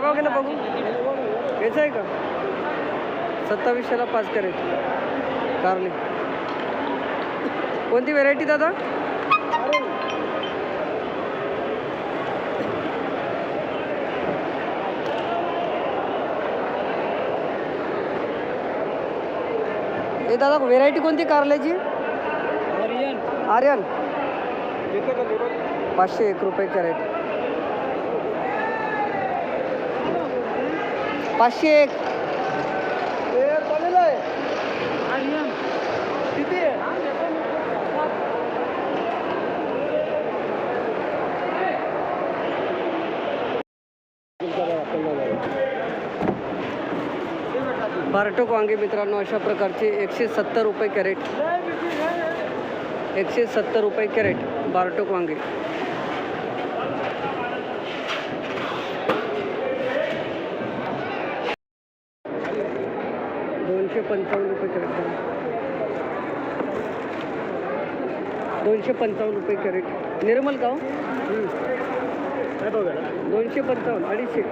काय भाव गेला बघू. याचं आहे का? सत्तावीसशेला पाच कॅरेट कारली. कोणती व्हेरायटी दादा? हे दादा व्हेरायटी कोणती कारल्याची? आर्यन. पाचशे एक रुपये कॅरेट. पाचशे एक. बारटोक वांगे मित्रांनो अशा प्रकारचे एकशे सत्तर रुपये कॅरेट. एकशे सत्तर रुपये कॅरेट बारटोक वांगे. दोनशे पंचावन्न रुपये कॅरेट दोनशे पंचावन्न रुपये कॅरेट. निर्मल गाव? दोनशे पंचावन्न अडीचशे.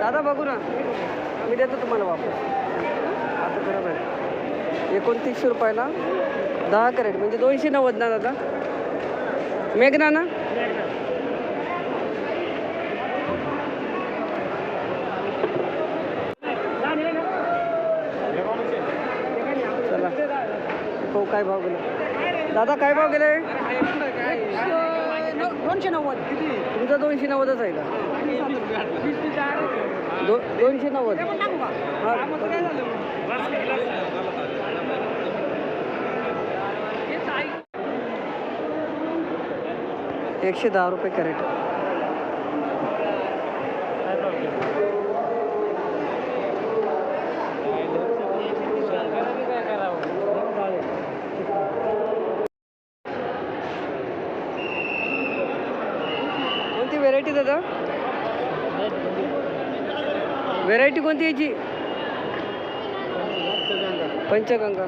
दादा बघू ना. मी देतो तुम्हाला वापस. आता खराब आहे एकोणतीसशे रुपयाला दहा कॅरेट म्हणजे दोनशे नव्वद ना दादा? मेघना ना चला हो काय भाव गेले? दादा काय भाव गेले? दोनशे नव्वद. तुमचा दोनशे नव्वदच आहे का दो दोनशे नव्वद. एकशे दहा रुपये कॅरेट कोणती व्हेरायटी दादा व्हेरायटी कोणती याची? पंचगंगा.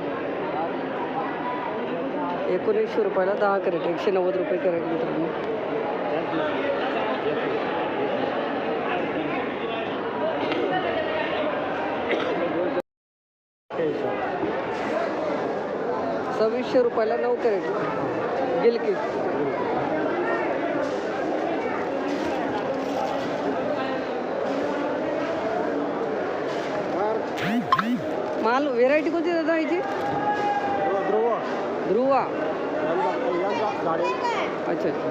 एकोणीसशे रुपयाला दहा कॅरेट एकशे नव्वद रुपये कॅरेट मित्रांनो. सव्वीसशे रुपयाला नऊ कॅरेट. गिलकी. माल व्हेरायटी कोणती दादा याची? ध्रुवा. अच्छा अच्छा.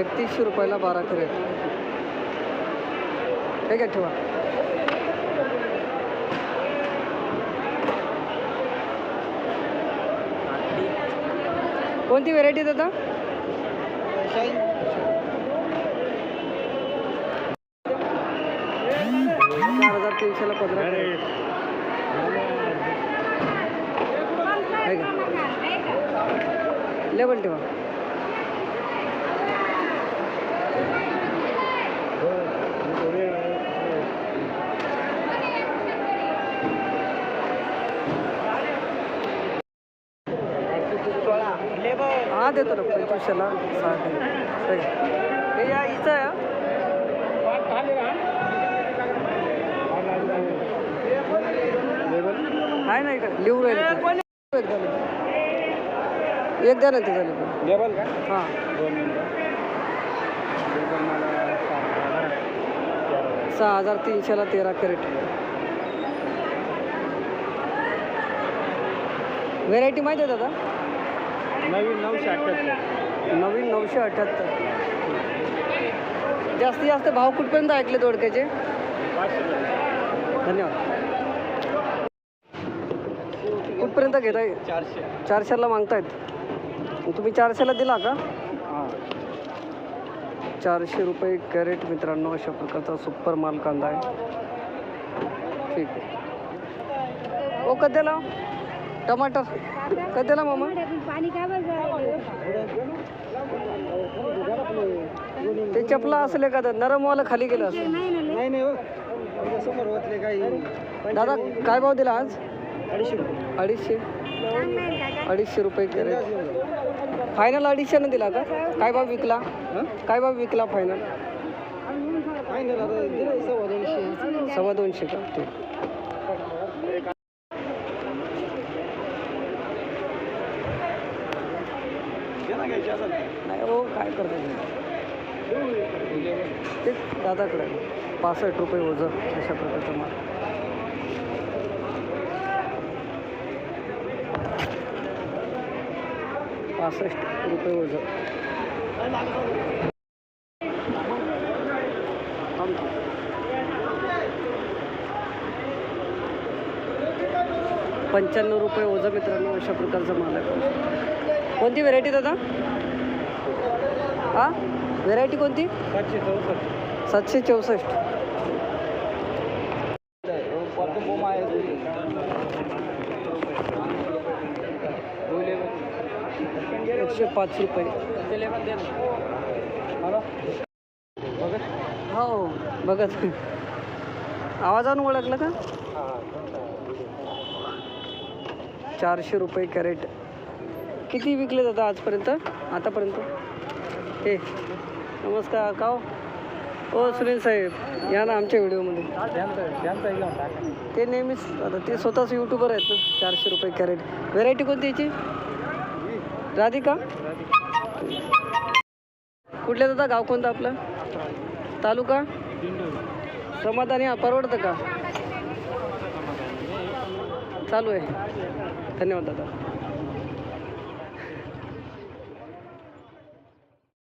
एकतीसशे रुपयाला बारा कॅरेट. ठीक आहे ठेवा. कोणती व्हेरायटी दादा? चार हजार तीनशेला पंधरा कॅरेट आहे का लेवल ठेवा हा देतो ना पंचवीसशेला सहा कॅरेट आहे का? हे या इथं आहे हा. आहे ना इकडे लिहून राहिले ते. एक द्या ना. एक द्या ना ते झाले पण लेबल का? हां. दोन मिनटं. सहा हजार तीनशेला तेरा कॅरेट. व्हेरायटी माहिती आहे दादा? नवीन नऊशे अठ्ठ्याहत्तर नवीन नऊशे अठ्ठ्याहत्तर जास्तीत जास्त भाव कुठपर्यंत ऐकले दोडक्याचे? धन्यवाद. कुठपर्यंत घेताय? चारशे. चारशेला मागतायत. मग तुम्ही चारशेला दिला का? चारशे रुपये कॅरेट मित्रांनो अशा प्रकारचा सुपर माल कांदा आहे. ठीक आहे. ओ कध्याला टमाटर. कध्याला मामा? पाणी काय ते चपला असेल का नरमवाला खाली गेलं नाही हो. दादा काय भाव दिला आज? अडीचशे रुपये. अडीचशे? अडीचशे रुपये कॅरेट. फायनल अडीचशेनं दिला का? काय भाव विकला? काय भाव विकला फायनल सव्वा दोनशे. का? ठीक. नाही हो काय करतो तेच दादाकडे. पासष्ट रुपये वजन अशा प्रकारचा माल. पासष्ट रुपये वजन. पंच्याण्णव रुपये वजन मित्रांनो अशा प्रकारचा माल आहे. कोणती व्हेरायटी दादा? हा? व्हेरायटी कोणती? सातशे चौसष्ट. सातशे चौसष्ट. एकशे पाच रुपये. हो बघत. आवाजानं ओळखलं का? चारशे रुपये कॅरेट. किती विकले जातात आजपर्यंत? आतापर्यंत? हे. नमस्कार का हो? हो सुनील साहेब. या ना आमच्या व्हिडिओमध्ये. ते नेहमीच आता ते स्वतःच यूट्यूबर आहेत ना चारशे रुपये कॅरेट. व्हेरायटी कोणती याची? राधिका? कुठल्या दादा? गाव कोणतं आपलं? तालुका? समाधानी? परवडतं का? चालू आहे. धन्यवाद दादा.